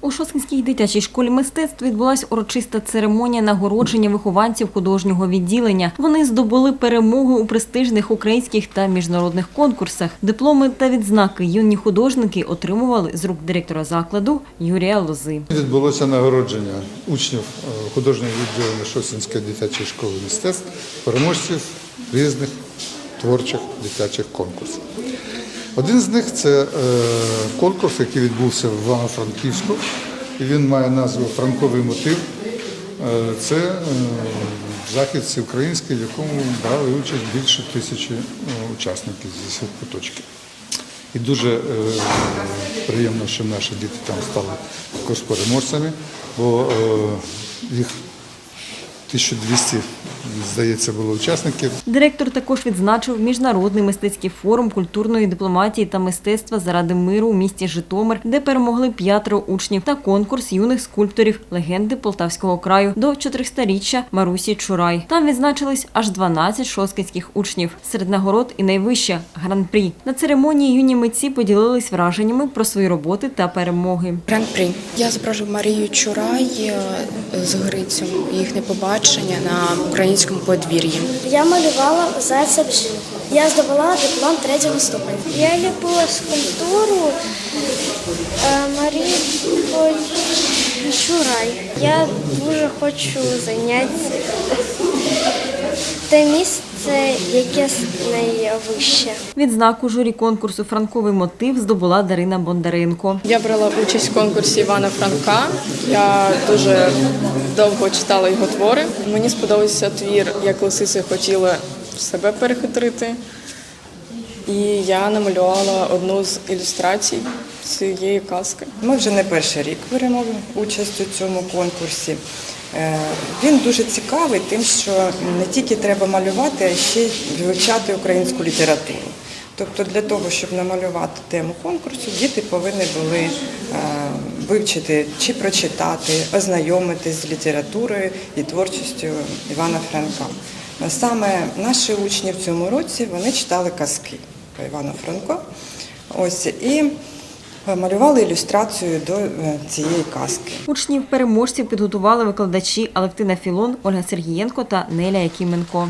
У Шосткинській дитячій школі мистецтв відбулася урочиста церемонія нагородження вихованців художнього відділення. Вони здобули перемогу у престижних українських та міжнародних конкурсах. Дипломи та відзнаки юні художники отримували з рук директора закладу Юрія Лози. Відбулося нагородження учнів е, художнього відділення Шосінської дитячої школи мистецтв, переможців різних творчих дитячих конкурсів. Один з них це е, конкурс, який відбувся в Івано-Франківську. І він має назву Франковий мотив. Е, Це е, захід всеукраїнський, в якому брали участь більше тисячі учасників зі всіх куточків. І дуже приємно, що наші діти там стали також переможцями, бо їх 1200, здається, було учасників. Директор також відзначив міжнародний мистецький форум культурної дипломатії та мистецтва заради миру у місті Житомир, де перемогли п'ятеро учнів та конкурс юних скульпторів легенди Полтавського краю до 400-річчя Марусі Чурай. Там відзначились аж 12 шосткинських учнів. Серед нагород і найвища гран-прі. На церемонії юні митці поділились враженнями про свої роботи та перемоги. Гран-прі. Я зображу Марію Чурай е, з Грицю, їхнє побачення на українському подвір'ї. Я малювала зайця бжілку. Я здобула диплом третього ступеня. Я любила скульптуру е, Марії Шурай. Я дуже хочу зайняти те місце, яке найвище. Відзнаку журі конкурсу Франковий мотив здобула Дарина Бондаренко. Я брала участь в конкурсі Івана Франка. Я дуже довго читала його твори. Мені сподобався твір, як лисиці хотіли себе перехитрити. І я намалювала одну з ілюстрацій цієї казки. Ми вже не перший рік беремо участь у цьому конкурсі. Е, Він дуже цікавий, тим, що не тільки треба малювати, а ще й вивчати українську літературу. Тобто для того, щоб намалювати тему конкурсу, діти повинні були е, вивчити чи прочитати, ознайомитись з літературою і творчістю Івана Франка. Саме наші учні в цьому році вони читали казки по Івану Франко. Ось і малювали ілюстрацію до е, цієї казки. Учнів переможців підготували викладачі Алевтина Філон, Ольга Сергієнко та Неля Якименко.